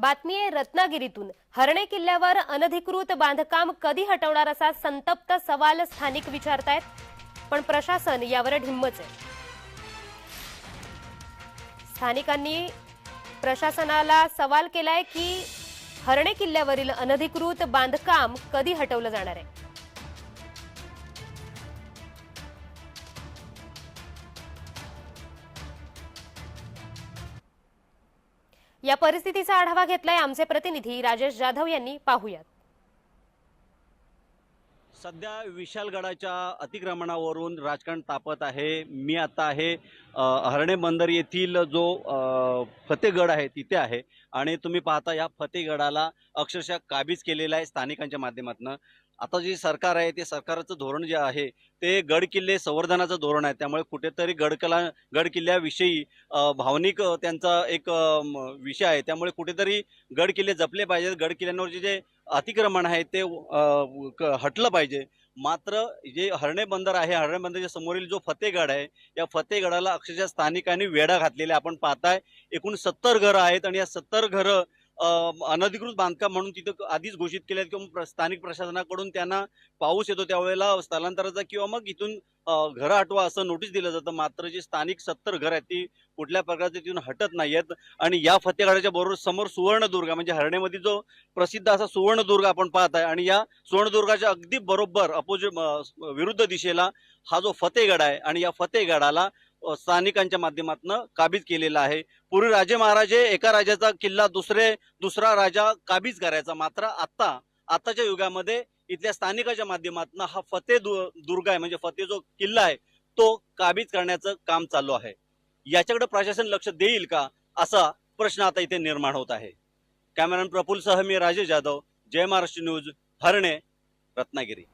बातमी आहे रत्नागिरीतून. हरणे किल्ल्यावर अनधिकृत बांधकाम कधी हटवणार असा संतप्त सवाल स्थानिक विचारतायत पण प्रशासन यावर ढिम्मच आहे. स्थानिकांनी प्रशासनाला सवाल केलाय की हरणे किल्ल्यावरील अनधिकृत बांधकाम कधी हटवलं जाणार आहे? या परिस्थितीचा आढावा घेतलाय आमचे प्रतिनिधी राजेश जाधव यांनी. पाहुयात. सध्या विशालगडाच्या अतिक्रमणावरून राजकारण तापत आहे. मी आता आहे हरणे बंदर येथील जो फतेगड आहे तिथे आहे. आणि तुम्ही पाहता या फतेगडाला अक्षरशः काबीज केलेला आहे स्थानिकांच्या माध्यमातून. आता जे सरकार आहे ते सरकारचं धोरण जे आहे ते गड किल्ले संवर्धनाचं धोरण आहे. त्यामुळे कुठेतरी गडकला गड किल्ल्याविषयी भावनिक त्यांचा एक विषय आहे. त्यामुळे कुठेतरी गड किल्ले जपले पाहिजेत. गड किल्ल्यांवरचे जे अतिक्रमण आहे ते क- हटलं पाहिजे. मात्र जे हरणे बंदर आहे हरणे बंदरच्या समोरील जो फतेहगड आहे या फतेहगडाला अक्षरशः स्थानिकांनी वेढा घातलेला आपण पाहताय. एकूण सत्तर घरं आहेत आणि या सत्तर घरं अनधिकृत बांधकाम म्हणून तिथं आधीच घोषित केले आहेत किंवा प्र- स्थानिक प्रशासनाकडून त्यांना पाऊस येतो त्यावेळेला स्थलांतराचा किंवा मग इथून घरं हटवा असं नोटीस दिलं जातं. मात्र जी स्थानिक सत्तर घरं आहेत ती कुठल्या प्रकारचे तिथून हटत नाही आहेत आणि या फतेगडाच्या बरोबर समोर सुवर्णदुर्ग म्हणजे हरणेमध्ये जो प्रसिद्ध असा सुवर्णदुर्ग आपण पाहत आहे आणि या सुवर्णदुर्गाच्या अगदी बरोबर अपोजिट विरुद्ध दिशेला हा जो फतेगड आहे आणि या फतेगडाला स्थानिकांच्या माध्यमातून काबीज केलेला आहे. पूर्वी राजे महाराजे एका राजाचा किल्ला दुसरे दुसरा राजा काबीज करायचा. मात्र आता आताच्या युगामध्ये इथल्या स्थानिकाच्या माध्यमातून हा फते दुर्ग आहे. म्हणजे फते जो किल्ला आहे तो काबीज करण्याचं काम चालू आहे. याच्याकडे प्रशासन लक्ष देईल का असा प्रश्न आता इथे निर्माण होत आहे. कॅमेरामॅन प्रफुल सह मी राजे जाधव जय महाराष्ट्र न्यूज हरणे रत्नागिरी.